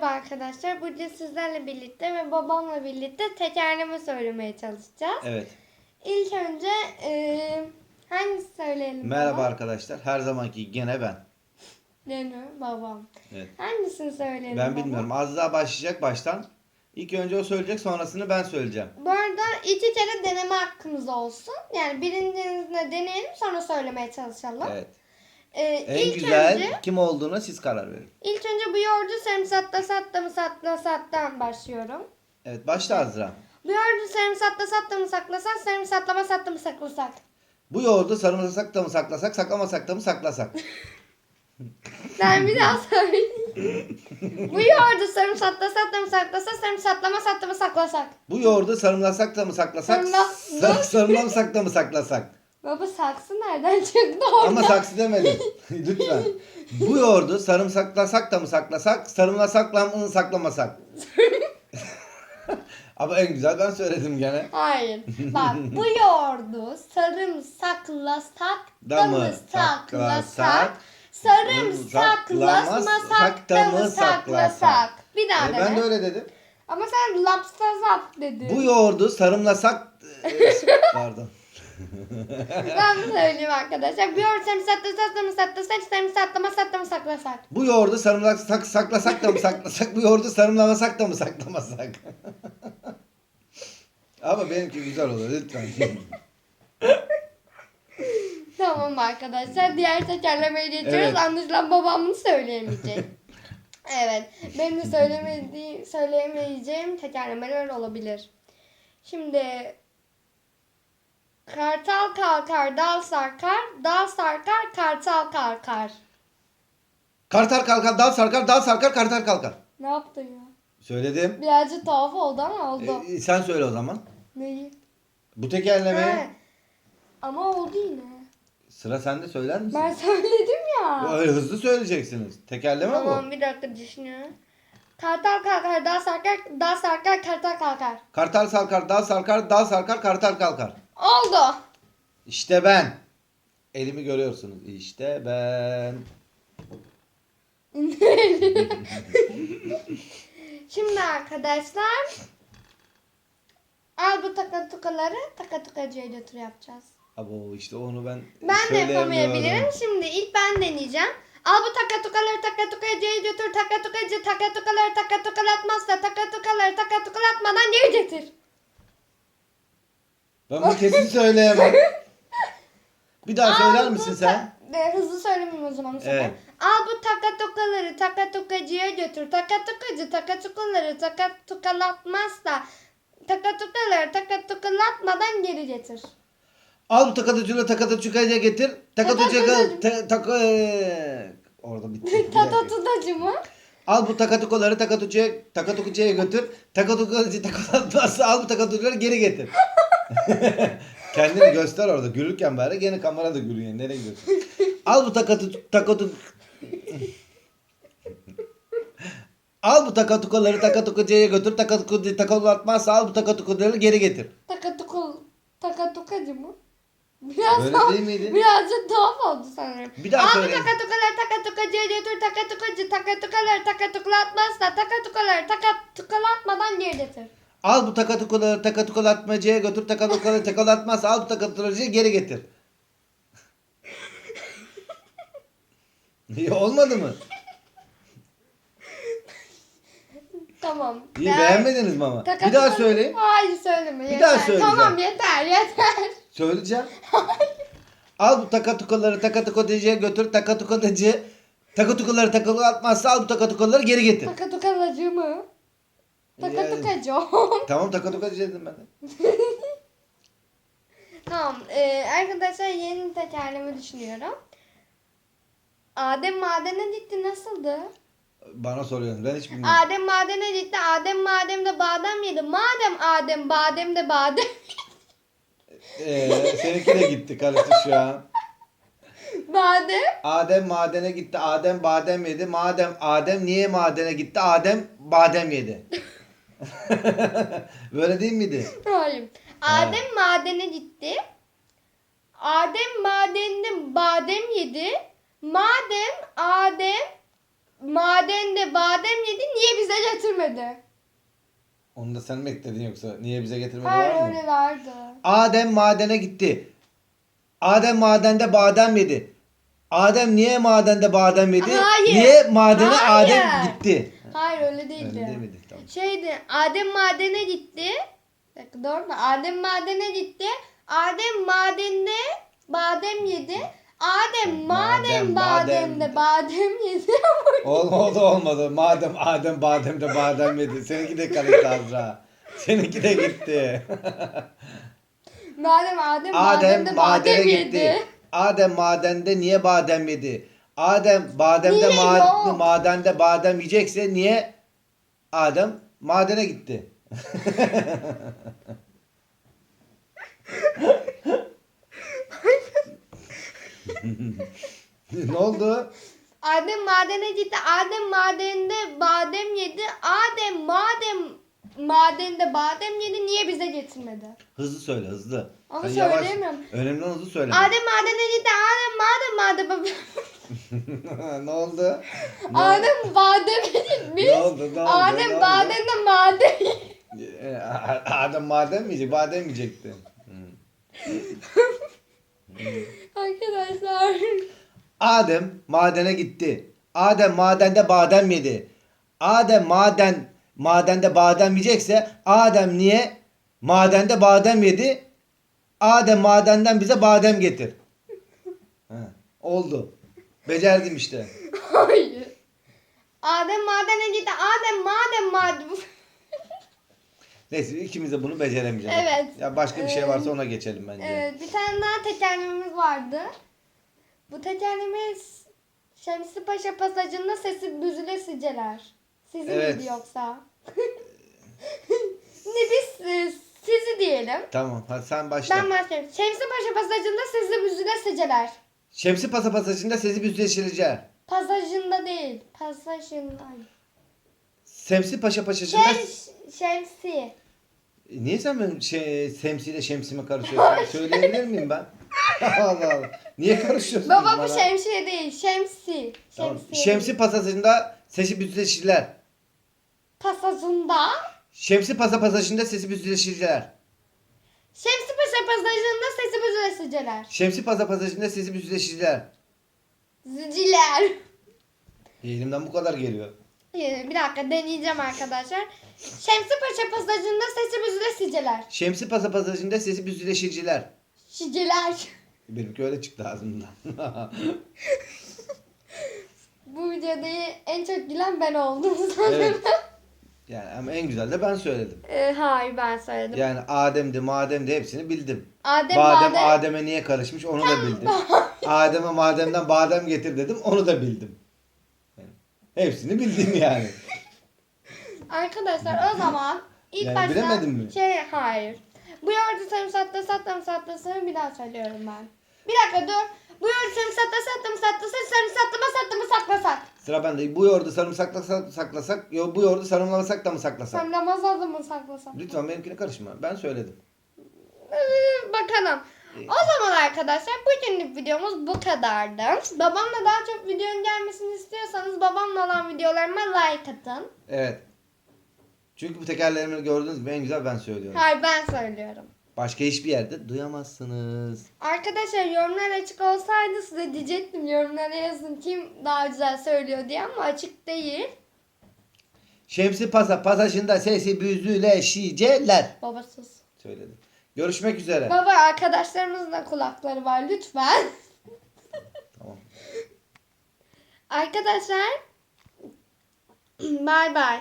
Merhaba arkadaşlar. Bugün sizlerle birlikte ve babamla birlikte tekerleme söylemeye çalışacağız. Evet. İlk önce e, hangisi söyleyelim? Merhaba baba? arkadaşlar. Her zamanki gene ben. Dönü, babam. Evet. Hangisini söyleyelim Ben baba? bilmiyorum. Az daha başlayacak baştan. İlk önce o söyleyecek sonrasını ben söyleyeceğim. Bu arada iki kere deneme hakkımız olsun. Yani birincisinde deneyelim sonra söylemeye çalışalım. Evet. E, En ilk güzel önce, kim olduğuna siz karar verin. ilk önce bu yoğurdu sarımsakla satta mı satla sattan başlıyorum. Evet başla Azra. Bu yoğurdu sarımsakla satta mı saklasak sarımsaklama satta mı saklasak. Bu yoğurdu sarımsasak da mı saklasak, saklamasak da mı saklasak? Ben bir daha söyleyeyim. Bu yoğurdu sarımsakla satta mı saklasak sarımsaklama satta mı saklasak. Bu yoğurdu sarımlasak da mı saklasak, Sarımla- sa- sarımlamasak da mı saklasak? Baba saksı nereden çıktı orada? Ama saksı demedim. Lütfen. Bu yoğurdu sarımsaklasak da mı saklasak, sarımlasakla mı saklamasak? Ama en güzel ben söyledim gene. Hayır. Bak bu yoğurdu sarımsaklasak da mı saklasak? Sarımsaklamasak da mı saklasak? Bir daha E, dene. ben de öyle dedim. Ama sen lapsazap dedin. Bu yoğurdu sarımlasak... e, Pardon. Ben de söyleyeyim arkadaşlar. Bu yoğurdu sarımsaklasak da mı saklasak? Sarımsaklamasak da mı saklasak? Bu yoğurdu sarımlasak saklasak da mı saklasak? Bu yoğurdu sarımlamasak da mı saklamasak? Ama benimki güzel olur lütfen. Tamam arkadaşlar. Diğer tekerlemeye geçiyoruz. Evet. Anlaşılan babam bunu söyleyemeyecek. evet. Benim de söylemediğim, söyleyemeyeceğim tekerlemeler olabilir. Şimdi Kartal kalkar, dal sarkar, dal sarkar, kartal kalkar. Kartal kalkar, dal sarkar, dal sarkar, kartal kalkar. Ne yaptın ya? Söyledim. Birazcık tuhaf oldu ama oldu. E, sen söyle o zaman. Neyi? Bu tekerleme He. Ama oldu yine. sıra sende söyler misin? Ben söyledim ya. Öyle hızlı söyleyeceksiniz. Tekerleme Tamam bu. bir dakika düşünüyorum. Kartal kalkar, dal sarkar, dal sarkar, kartal kalkar. Kartal sarkar, dal sarkar, dal sarkar, kartal kalkar. Oldu. İşte ben. Elimi görüyorsunuz. İşte ben. Şimdi arkadaşlar al bu takatukaları takatukacıya götür yapacağız. Abo işte onu ben Ben de yapamayabilirim. Şimdi ilk ben deneyeceğim. Al bu takatukaları takatukacıya götür. Takatukacı takatukaları takatukalatmazsa takatukaları takatukalatmadan geri getir. Ben bunu kesin söyleyemem. Bir daha söyler misin sen? E, hızlı söylemeyeyim o zaman bu sefer. Evet. Al bu takatukaları takatukacıya götür. Takatukacı takatukaları takatukalatmazsa takatukaları takatukalatmadan geri getir. Al bu takatucuğu takatucuya getir. Takatucuya Takatucu- ta, taka, Orada bitti. Bir dakika. Tatatudacı mı? Al bu takatukoları takatucuya takatukucuya götür. Takatukucu takalatmazsa al bu takatucuları geri getir. Kendini göster orada. Gülürken bari gene kamerada gülüyor. Nereye gidiyorsun? Al bu takatu takatu Al bu takatukoları takatukucuya götür. Takatukucu takalatmazsa al bu takatukucuları geri getir. Takatukul takatukacı mı? Biraz Öyle daha- değil miydi? Birazcık tuhaf oldu sanırım. Bir daha Al bu söyle. takatukaları takatukacıya götür. Takatukacı takatukaları takatukalatmazsa takatukaları takatukalatmadan geri getir. Al bu takatukoları takatukolatmacıya götür. Takatukoları takalatmazsa al bu takatukoları geri getir. İyi olmadı mı? Tamam. İyi Ben- beğenmediniz mi ama? Bir Takatukaları- daha söyle. Hayır söyleme. Bir daha söyleyeceğim. Tamam yeter yeter. Söyleyeceğim. Al bu takatukoları takatukocuya götür. Takatukocuya takatukoları takalatmazsa al bu takatukoları geri getir. Takatukacı mı? Takatukacı. Tamam takatukocu dedim ben de. tamam. Ee, arkadaşlar yeni tekerleme düşünüyorum. Adem madene gitti nasıldı? Bana soruyorsun. Ben hiç bilmiyorum. Adem madene gitti. Adem mademde badem yedi. Madem Adem badem de badem. Ee, seninki de gitti karıştı şu an. badem. Adem madene gitti. Adem badem yedi. Madem Adem niye madene gitti? Adem badem yedi. Böyle değil miydi? Hayır. Adem madene gitti. Adem madende badem yedi. Madem Adem madende madende badem yedi niye bize getirmedi? Onu da sen mi ekledin yoksa? Niye bize getirmedi Hayır var mı? öyle vardı. Adem madene gitti. Adem madende badem yedi. Adem niye madende badem yedi? Hayır. Niye madene Hayır. Adem gitti? Hayır öyle değildi. Öyle değil miydi? Şeydi Adem madene gitti. Dakika doğru mu? Adem madene gitti. Adem madende badem yedi. Adem Madem, madem bademde badem yedi. Olmadı olmadı. Madem Adem bademde badem yedi. Seninki de karıştı Azra. Seninki de gitti. madem Adem, Adem bademde badem gitti. yedi. Adem madende niye badem yedi? Adem bademde Niye madende badem yiyecekse niye Adem madene gitti? ne oldu? Adem madene gitti. Adem madende badem yedi. Adem madem madende badem yedi niye bize getirmedi? Hızlı söyle hızlı. Onu Sen yavaş- söyleyemiyorum. Önemli olan hızlı söyle. Adem madene gitti. Adem madem madem ne oldu? Ne, Adem bademe gitmiş. ne oldu? Ne oldu? Ne Adem oldu? bademde madem. Ee, Adem madem mi yiyecek? Badem yiyecekti. Hmm. Arkadaşlar. Adem madene gitti. Adem madende badem yedi. Adem maden madende badem yiyecekse Adem niye madende badem yedi? Adem madenden bize badem getir. Ha, oldu. Becerdim işte. Hayır. Adem madene gitti. Adem madem madem. Neyse ikimiz de bunu beceremeyeceğiz. Evet. Ya başka bir şey varsa ona geçelim bence. Evet, bir tane daha tekerlememiz vardı. Bu tekerlememiz Şemsi Paşa pasajında sesi büzüle siceler. Sizin Evet. yoksa? Ne biz e, sizi diyelim. Tamam hadi sen başla. Ben başlıyorum. Şemsi Paşa pasajında sesi büzüle siceler. Şemsi pasa pasajında sesi büzleşireceğiz. Pasajında değil. Pasajında. Semsi paşa paşasında... Şems, şemsi. Niye sen benim şey, semsiyle şemsime karışıyorsun? Söyleyebilir miyim ben? Allah Allah. Niye karışıyorsun Baba bana? bu şemsiye değil. Şemsi. Tamam. Şemsi. Şemsi pasajında sesi büzleşirler. Pasajında. Şemsi pasa pasajında sesi büzleşirler. Şemsi Paşa pasajında sesi büzüle siceler. Şemsi pasa pasajında sesi büzleşirler. Ziciler. Elimden bu kadar geliyor. Ee, Bir dakika deneyeceğim arkadaşlar. Şemsi Paşa pasajında sesi büzüle siceler. Şemsi pasa pasajında sesi büzleşirciler. Şiceler. Benimki öyle çıktı ağzımdan. Bu videoda en çok gülen ben oldum sanırım. evet. Yani ama en güzel de ben söyledim. Ee, hayır ben söyledim. Yani Adem'di, Madem'di hepsini bildim. Adem Badem badem. Adem'e niye karışmış onu da bildim. Adem'e mademden badem getir dedim onu da bildim. Yani hepsini bildim yani. Arkadaşlar o zaman ilk Yani başta bilemedin mi? şey hayır. Bu yoğurdu sarımsaklı sattım sattasını bir daha söylüyorum ben. Bir dakika dur. Bu yoğurdu sarımsaklı sattım sattasını sarımsaklı mı sattım mı saklasak. Sıra bende. Bu yoğurdu sarımsaklasak saklasak, yo, bu yoğurdu sarımlamasak da mı saklasak? Sarımlamaz mı saklasak. Lütfen benimkine karışma. Ben söyledim. Ee, Bakalım. O zaman arkadaşlar bugünlük videomuz bu kadardı. Babamla daha çok videonun gelmesini istiyorsanız babamla olan videolarıma like atın. Evet. Çünkü bu tekerlerimi gördüğünüz gibi en güzel ben söylüyorum. Hayır ben söylüyorum. Başka hiçbir yerde duyamazsınız. Arkadaşlar yorumlar açık olsaydı size diyecektim yorumlara yazın kim daha güzel söylüyor diye ama açık değil. Şemsi pasa pasajında sesi büzüleşiceler. Babasız. Söyledim. Görüşmek üzere. Baba arkadaşlarımızın da kulakları var lütfen. Tamam. Arkadaşlar bay bay.